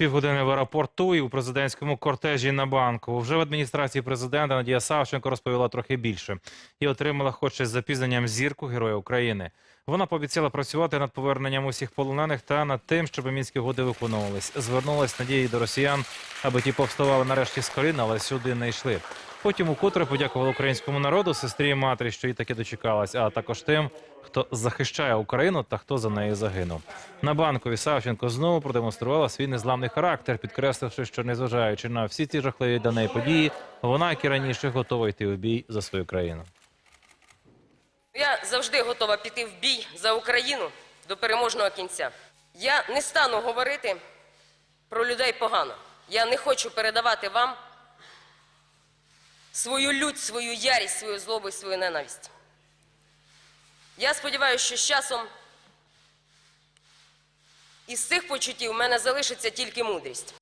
Півгодини в аеропорту і у президентському кортежі на банку. Вже в адміністрації президента Надія Савченко розповіла трохи більше і отримала, хоч і з запізненням зірку Героя України. Вона пообіцяла працювати над поверненням усіх полонених та над тим, щоб мінські угоди виконувались. Звернулась надії до росіян, аби ті повставали нарешті з колін, але сюди не йшли. Потім укотре подякувала українському народу, сестрі і матері, що її таки дочекалась, а також тим, хто захищає Україну та хто за неї загинув. На банкові Савченко знову продемонструвала свій незламний характер, підкресливши, що незважаючи на всі ці жахливі для неї події, вона, як і раніше, готова йти у бій за свою країну. Я завжди готова піти в бій за Україну до переможного кінця. Я не стану говорити про людей погано. Я не хочу передавати вам свою лють, свою ярість, свою злобу і свою ненависть. Я сподіваюся, що з часом із цих почуттів в мене залишиться тільки мудрість.